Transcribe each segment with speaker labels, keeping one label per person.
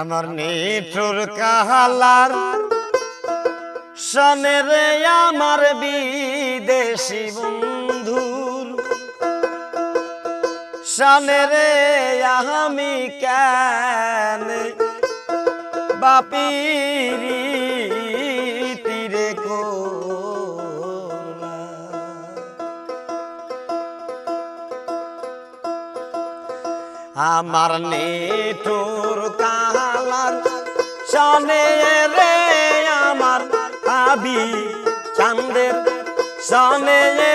Speaker 1: আমার নিঠুর কাহালার সনে রে আমার বিদেশি বন্ধুর। সনে রে আমি কেন বাপিরি আমার নেটুর কালার সনে রে আমার আবি চান্দের সনে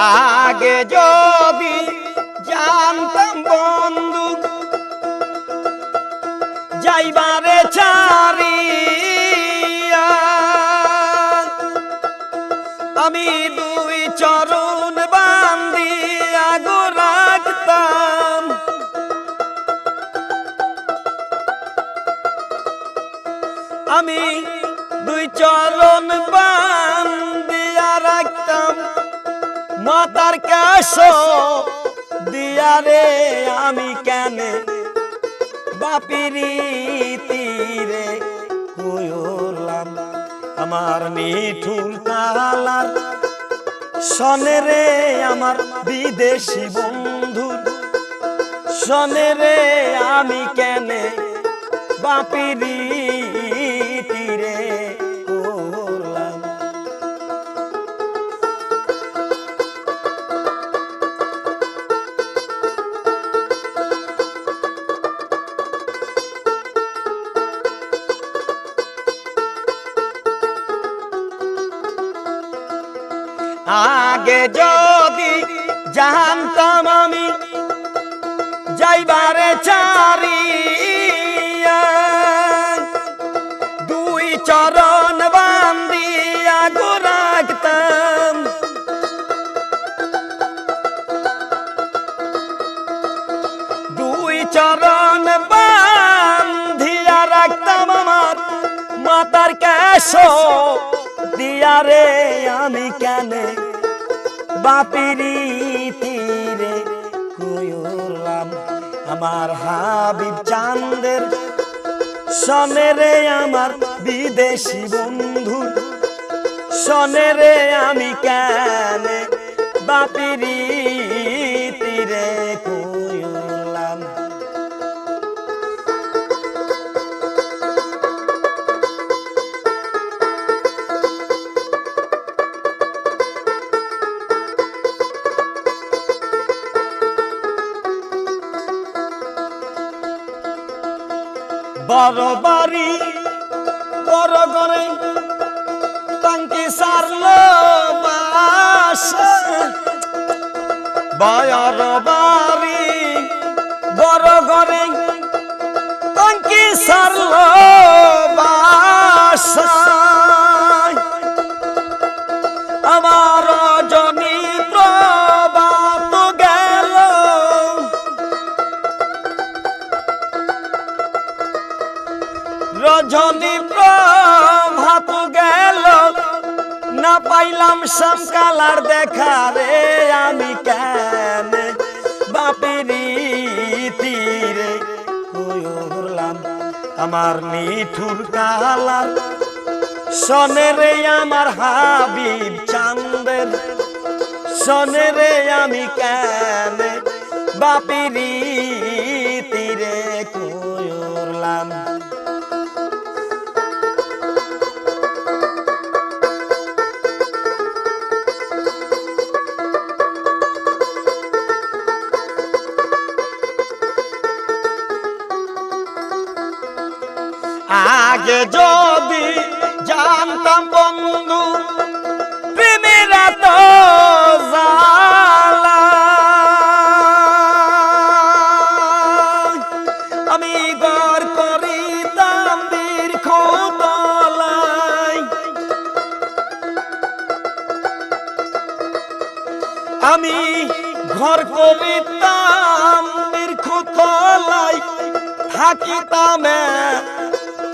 Speaker 1: আগে যদি জানতাম বন্ধু যাইবারে চারিয়া মাতার কাশ দিয়া রে আমি কেন? বাপিরি তীরে কইলাম আমার নিঠুর কালার সনে রে আমার বিদেশি বন্ধু সনে রে আমি কেন? বাপিরি তীরে আগে যদি জানতাম আমি যাইবারে চারিয়া, দুই চরণ বান্দিয়া গো রাখতাম দুই চরণ বান্ধিয়া রাখতাম আমার মাতার কেশ দিয়া আমি কেন বাপিরি তীরে কইলাম? আমার হাবিব চান্দের সনে রে আমার বিদেশি বন্ধু। সনে রে আমি কেন বাপিরি বড় বাড়ি বড় করে তাঙ্কি সারল বয়র বাড়ি বড় করে তাঙ্কি সারল বাস। প্রভাত গেল। না পাইলাম শ্যামকালার দেখা রে, আমি কেন বাপেরি তীরে কইলাম আমার নিঠুর কালার? সনে রে আমার হাবিব চান্দের সনে রে আমি কেন বাপেরি আগে যদি জানতাম বন্ধু আমি আমি ঘর করিতাম দীর্ঘ তলায় থাকিতাম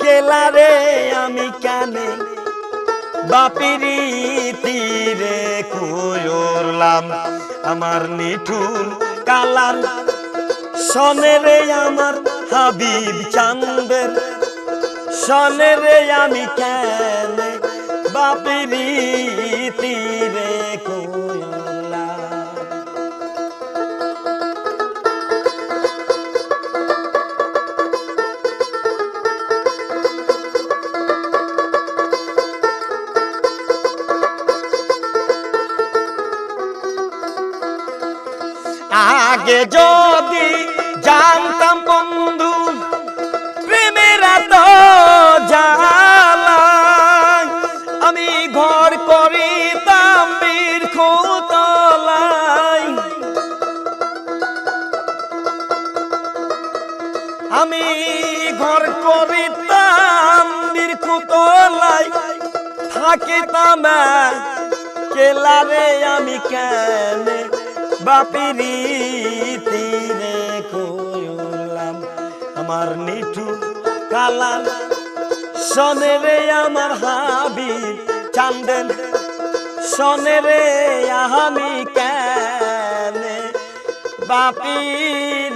Speaker 1: কেলারে আমি কানে? বাপিরি তীরে কুয়োরলাম আমার নিঠুর কালার। সনেরে আমার হাবিব চান্দের সনেরে আমি কেন যদি জানতাম বন্ধু, প্রেমের এত জ্বালা, আমি ঘর করিতাম বীর খোতলায়। আমি ঘর করিতাম বীর খোতলায়, থাকিতাম কেলারে আমি কেন? বাপিরি তীরে কোয়লাম আমার নিঠু সনে রে আমার হাবি চান্দেন। সনে রে আমি কেন, বাপিরি